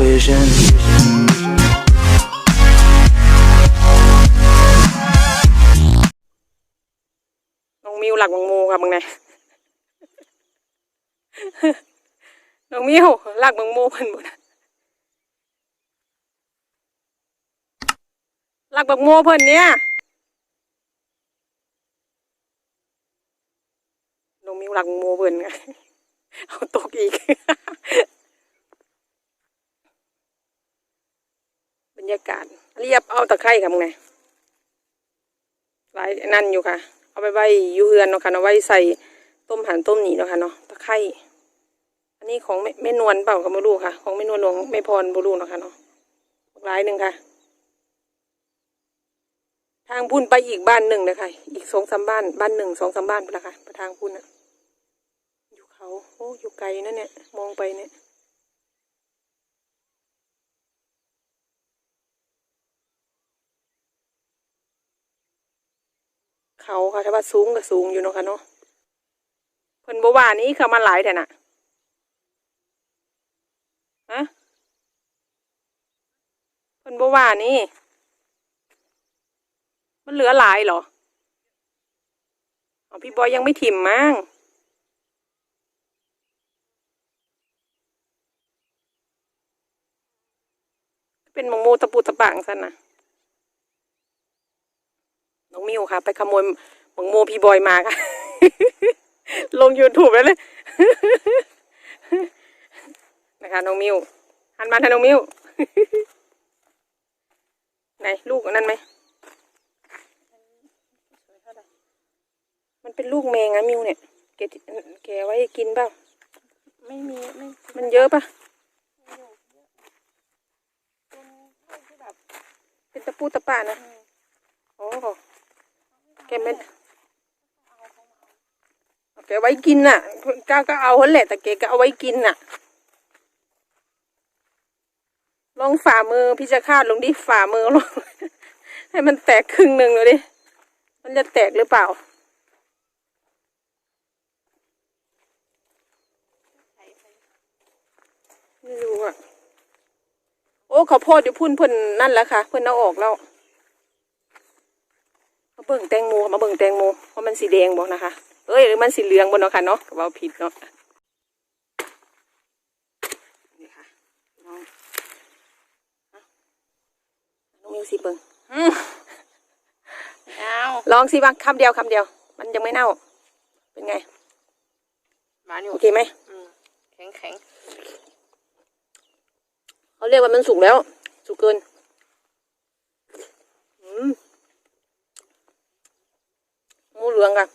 vision. น้องมิวหลักบังโมค่ะมึงไงน้องมิวหลักบังโมเพิ่นบ่นะหลักบังโมเพิ่นเนี่ยน้องมิวหลักบังโมเพิ่นไงเอาตกอีก บ รรยากาศเรียบเอาตะไคร่ค่ะมึงไงหลายนั่นอยู่ค่ะ เอาไปไว้อยู่เฮือนเนาะค่ะเนาะไว้ใส่ต้มหันต้มหนีเนาะค่ะเนาะตะไคร่อันนี้ของแม่แม่นวลเปล่าก็ไม่รู้ค่ะ ของแม่นวลหลวงแม่พรบ่รู้เนาะค่ะเนาะหลายหนึ่งค่ะ ทางพุ่นไปอีกบ้านหนึ่งเลยค่ะอีกสองสามบ้านบ้านหนึ่งสองสามบ้านไปละค่ะไปทางพุ่นอะอยู่เขาโอ้อยู่ไกลนั่นเนี่ย มองไปเนี่ย เขาค่ะถ้าว่าสูงก็สูงอยู่เนาะค่ะเนาะเพิ่นบ่ว่านี้เขามาหลายแต่น่ะฮะเพิ่นบ่ว่านี่มันเหลือหลายเหรออ๋อพี่บอยยังไม่ถิ่มมั้งเป็นหมงโมตะปูตะปางซะนะ น้องมิวค่ะ ไปขโมยหมังโมพี่บอยมาค่ะ ลง YouTube แล้วเลยนะคะน้องมิวหันมาทางน้องมิวไหนลูกอันนั้นไหมมันเป็นลูกแมงอะมิวเนี่ยแกแกไว้กินเปล่าไม่มีไม่มันเยอะปะเป็นลูกที่แบบเป็นตะปูตะป่านะโอ้ แกไม่แกไว้กินน่ะก้าก็เอาแหละแต่แกก็เอาไว้กินน่ะ ลองฝ่ามือพี่จะคาดลงดิฝ่ามือลงให้มันแตกครึ่งหนึ่งเลยดิ มันจะแตกหรือเปล่าไม่รู้อะ โอ้ข้าวโพดอยู่พุ่นเพิ่นนั่นแหละค่ะ เพิ่นเอาออกแล้ว เบิ่งแตงโมมาเบิ่งแตงโมว่ามันสีแดงบ่นะคะ เอ้ยหรือมันสีเหลืองบ่เนาะค่ะเนาะก็เว่าผิดเนาะนี่ค่ะน้องอะน้องมิวสิเบิ่งอืมเอาลองสิบ้างคำเดียวคำเดียว มันยังไม่เน่า เป็นไงหวานอยู่โอเคไหมอืมแข็งแข็งเขาเรียกว่ามันสุกแล้ว สุกเกิน อืม มูเหลืองค่ะ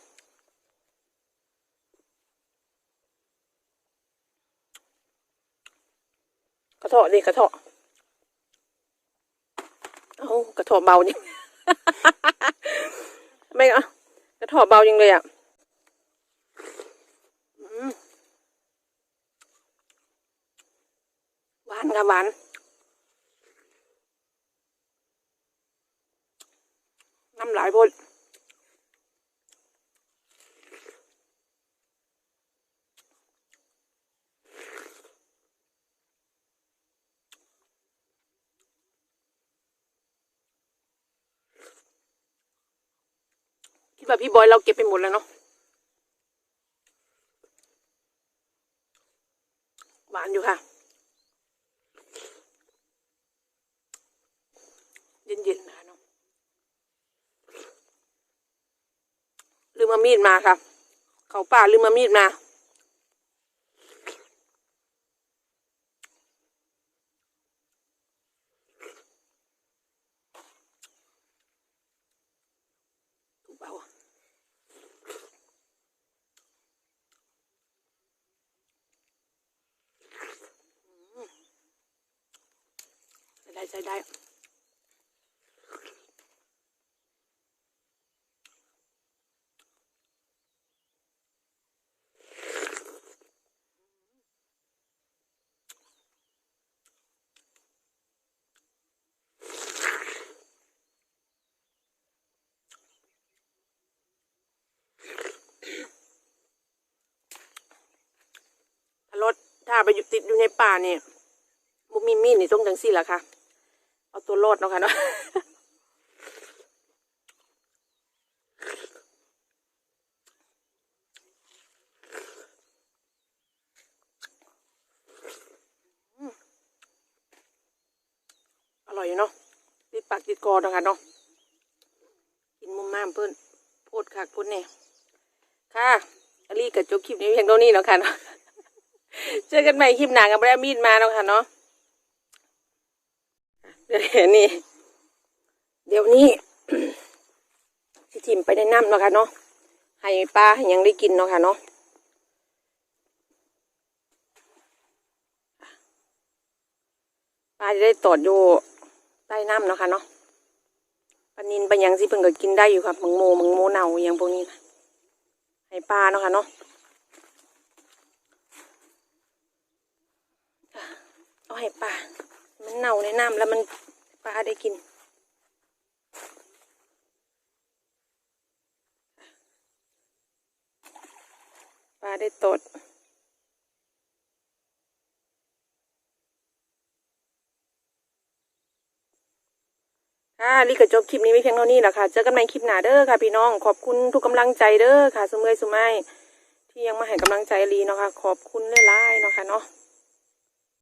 กระเทาะดิกระเทาะเอากระเทาะเบาจริงไม่เอากระเทาะเบาจริงเลยอะหวานค่ะหวานำหลายพด ที่แบบพี่บอยเราเก็บไปหมดแล้วเนาะหวานอยู่ค่ะ เย็นๆนะคะเนาะลืมมามีดมาค่ะ เขาป่าลืมมามีดมา ถูกเปล่าอะอืม ช้ได้ถ้ารถถ้าไปอยู่ติดอยู่ในป่าเนี่ยบุมีมีดนี่ต้องจังสี่ละค่ะ เอาตัวรอดเนาะค่ะเนาะอร่อยเนาะติดปากติดคอเนาะค่ะเนาะกินมุมม่ามเพิ่นโพดคักพูดเนี่ยค่ะอลี่กับจบคลิปนี้เพียงเท่านี้เนาะค่ะเนาะเจอกันใหม่คลิปหน้ากับแรมีดมาเนาะค่ะเนาะ นี้เดี๋ยวนี้สิทิมไปในน้ำเนาะค่ะเนาะให้ปลาให้ยังได้กินเนาะค่ะเนาะปลาจะได้ตอดอยู่ใต้น้ำเนาะค่ะเนาะปลานินปลายังสิเพิ่นก็กินได้อยู่ครับมังโมมังโมเน่าอย่างพวกนี้นะให้ปลาเนาะค่ะเนาะเอาให้ปลา มันเน่าในน้ำแล้วมันปลาได้กิน ปลาได้ตดค่ะลิกจบคลิปนี้ไว้เพียงเท่านี้แหละค่ะ เจอกันใหม่คลิปหน้าเด้อค่ะพี่น้อง ขอบคุณทุกกำลังใจเด้อค่ะ สมัยสมัยที่ยังมาให้กำลังใจลีเนาะค่ะ ขอบคุณหลายๆเนาะค่ะเนาะ